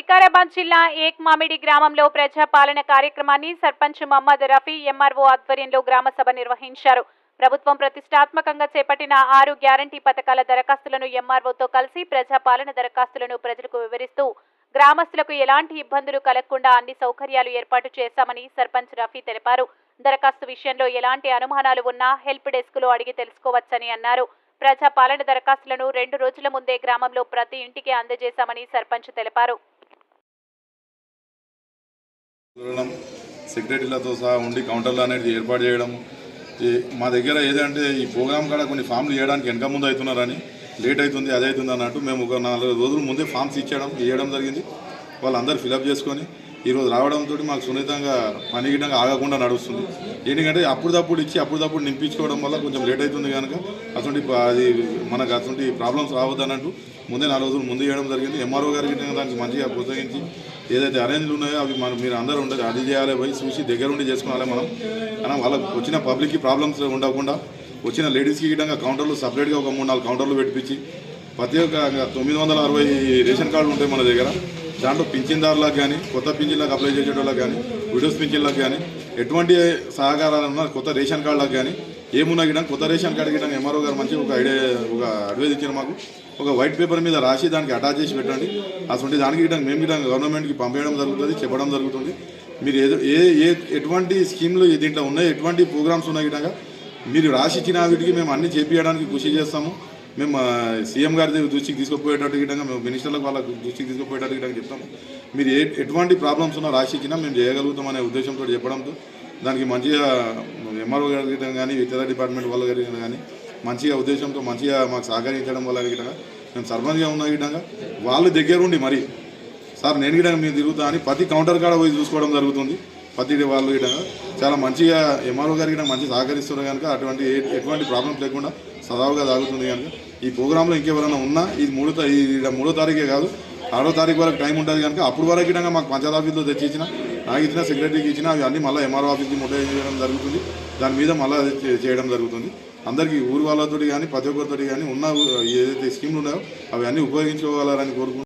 వికారాబాద్ జిల్లా ఏక్ మామిడి గ్రామంలో ప్రజాపాలన కార్యక్రమాన్ని సర్పంచ్ మహమ్మద్ రఫీ ఎంఆర్ఓ ఆధ్వర్యంలో గ్రామసభ నిర్వహించారు. ప్రభుత్వం ప్రతిష్టాత్మకంగా చేపట్టిన ఆరు గ్యారంటీ పథకాల దరఖాస్తులను ఎంఆర్ఓతో కలిసి ప్రజాపాలన దరఖాస్తులను ప్రజలకు వివరిస్తూ గ్రామస్తులకు ఎలాంటి ఇబ్బందులు కలగకుండా అన్ని సౌకర్యాలు ఏర్పాటు చేశామని సర్పంచ్ రఫీ తెలిపారు. దరఖాస్తు విషయంలో ఎలాంటి అనుమానాలు ఉన్నా హెల్ప్ డెస్క్లో అడిగి తెలుసుకోవచ్చని అన్నారు. ప్రజాపాలన దరఖాస్తులను రెండు రోజుల ముందే గ్రామంలో ప్రతి ఇంటికి అందజేశామని సర్పంచ్ తెలిపారు. వెళ్ళడం సెక్రటరీలతో సహా ఉండి కౌంటర్లు అనేది ఏర్పాటు చేయడం ఈ- మా దగ్గర ఏదంటే ఈ ప్రోగ్రామ్ కాడ కొన్ని ఫామ్లు చేయడానికి వెనక ముందు అవుతున్నారని లేట్ అవుతుంది అదే అవుతుంది అన్నట్టు మేము ఒక నాలుగు రోజుల ముందే ఫామ్స్ ఇచ్చడం ఇవ్వడం జరిగింది. వాళ్ళందరూ ఫిలప్ చేసుకొని ఈరోజు రావడంతో మాకు సున్నితంగా పని గిట్టంగా ఆగకుండా నడుస్తుంది. ఎందుకంటే అప్పుడప్పుడు ఇచ్చి అప్పుడప్పుడు నింపించుకోవడం వల్ల కొంచెం లేట్ అవుతుంది కనుక అటువంటి అది మనకు అటువంటి ప్రాబ్లమ్స్ రావద్దు అన్నట్టు ముందే నాలుగు రోజులు ముందు చేయడం జరిగింది. ఎంఆర్ఓ గారికి దానికి మంచిగా ప్రోత్సహించి ఏదైతే అరేంజ్లు ఉన్నాయో అవి మనం మీరు అందరూ ఉండదు అది చేయాలి పోయి చూసి దగ్గరుండి చేసుకోవాలి మనం. మనం వాళ్ళకి వచ్చిన పబ్లిక్కి ప్రాబ్లమ్స్ ఉండకుండా వచ్చిన లేడీస్కి గిట్టంగా కౌంటర్లు సపరేట్గా ఒక మూడు నాలుగు కౌంటర్లు పెట్టించి ప్రతి ఒక్క తొమ్మిది వందల అరవై రేషన్ కార్డులు ఉంటాయి మన దగ్గర. దాంట్లో పింఛన్దారులకు కానీ కొత్త పింఛన్లకు అప్లై చేసేటోళ్ళకి కానీ విడోస్ పింఛన్లకు కానీ ఎటువంటి సహకారాలన్నా కొత్త రేషన్ కార్డులకు కానీ ఏమున్నా గిడం కొత్త రేషన్ కార్డు గిడం ఎంఆర్ఓ గారు మంచి ఒక ఐడియా ఒక అడ్వైజ్ ఇచ్చారు మాకు. ఒక వైట్ పేపర్ మీద రాసి దానికి అటాచ్ చేసి పెట్టండి. అటువంటి దానికి గిడం మేము గిడం గవర్నమెంట్కి పంపించడం జరుగుతుంది చెప్పడం జరుగుతుంది. మీరు ఏదో ఏ ఏ ఎటువంటి స్కీమ్లు దీంట్లో ఉన్నాయి ఎటువంటి ప్రోగ్రామ్స్ ఉన్నాయి గిడంగా మీరు రాసి ఇచ్చిన వీటికి మేము అన్ని చేపించడానికి కృషి చేస్తాము. మేము సీఎం గారి దృష్టికి తీసుకుపోయేటట్టు గిట్టంగా మేము మినిస్టర్లకు వాళ్ళ దృష్టికి తీసుకుపోయేటట్టు గిట్టంగా చెప్తాము మీరు ఏ ఎటువంటి ప్రాబ్లమ్స్ ఉన్నా రాసిచ్చినా మేము చేయగలుగుతాం అనే ఉద్దేశంతో చెప్పడంతో దానికి మంచిగా ఎంఆర్ఓ గారి గిట్టం కానీ ఇతర డిపార్ట్మెంట్ వాళ్ళ గారి కానీ మంచిగా ఉద్దేశంతో మంచిగా మాకు సహకరించడం వల్ల గిట్టంగా మేము సర్పంచ్గా ఉన్న గిట్టంగా వాళ్ళు దగ్గరుండి మరి. సార్ నేను గిట్టంగా మీరు తిరుగుతా అని ప్రతి కౌంటర్ కాడ పోయి చూసుకోవడం జరుగుతుంది. ప్రతి వాళ్ళు ఇక్కడ చాలా మంచిగా ఎంఆర్ఓ గారికి మంచి సహకరిస్తున్నారు కనుక అటువంటి ఎటువంటి ప్రాబ్లమ్స్ లేకుండా సదావుగా సాగుతుంది కనుక ఈ ప్రోగ్రాంలో ఇంకెవరైనా ఉన్నా ఇది మూడో తారీ మూడో తారీఖే కాదు ఆరో తారీఖు వరకు టైం ఉంటుంది కనుక అప్పుడు వరకు ఇటంగా మాకు పంచాయత్ ఆఫీస్లో తెచ్చి ఇచ్చిన నాకు ఇచ్చిన సెక్రటరీకి ఇచ్చిన అవి అన్నీ మళ్ళీ ఎంఆర్ఓ ఆఫీస్కి ముట్ట చేయడం జరుగుతుంది. దాని మీద మళ్ళీ చేయడం జరుగుతుంది. అందరికీ ఊరు వాళ్ళతోటి కానీ ప్రతి ఒక్కరితోటి కానీ ఉన్న ఏదైతే స్కీమ్లు ఉన్నాయో అవి అన్నీ ఉపయోగించుకోగలరని కోరుకుంటున్నాను